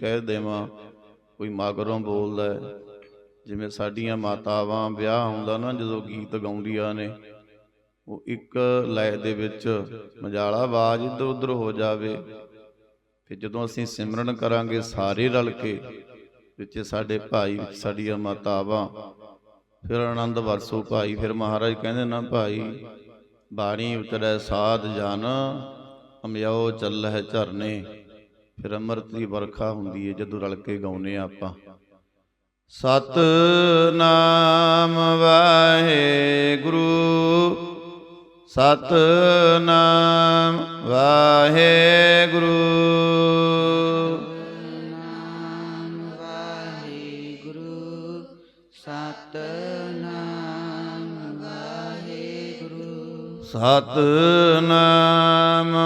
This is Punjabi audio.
ਕਹਿ ਦੇਵਾਂ, ਕੋਈ ਮਗਰੋਂ ਬੋਲਦਾ ਜਿਵੇਂ ਸਾਡੀਆਂ ਮਾਤਾਵਾਂ ਵਿਆਹ ਹੁੰਦਾ ਨਾ, ਜਦੋਂ ਗੀਤ ਗਾਉਂਦੀਆਂ ਨੇ, ਉਹ ਇੱਕ ਲੈ ਦੇ ਵਿੱਚ ਮਜਾਲਾ ਆਵਾਜ਼ ਇੱਧਰ ਉੱਧਰ ਹੋ ਜਾਵੇ। ਤੇ ਜਦੋਂ ਅਸੀਂ ਸਿਮਰਨ ਕਰਾਂਗੇ ਸਾਰੇ ਰਲ ਕੇ, ਵਿੱਚ ਸਾਡੇ ਭਾਈ, ਸਾਡੀਆਂ ਮਾਤਾਵਾਂ, ਫਿਰ ਆਨੰਦ ਵਰਸੋ ਭਾਈ, ਫਿਰ ਮਹਾਰਾਜ ਕਹਿੰਦੇ ਨਾ, ਭਾਈ, ਬਾਣੀ ਉਤਰੈ ਸਾਧ ਜਨ ਅਮਿਓ ਚੱਲਹਿ ਝਰਨੇ। ਫਿਰ ਅੰਮ੍ਰਿਤ ਦੀ ਵਰਖਾ ਹੁੰਦੀ ਹੈ ਜਦੋਂ ਰਲ ਕੇ ਗਾਉਨੇ ਆ ਆਪਾਂ। ਸਤ ਨਾਮ ਵਾਹਿਗੁਰੂ ਸਤ ਨਾਮ ਵਾਹਿਗੁਰੂ। ਨਾਮ ਵਾਹਿਗੁਰੂ, ਸਤਨਾਮ ਵਾਹਿਗੁਰੂ ਸਤ ਨਾਮ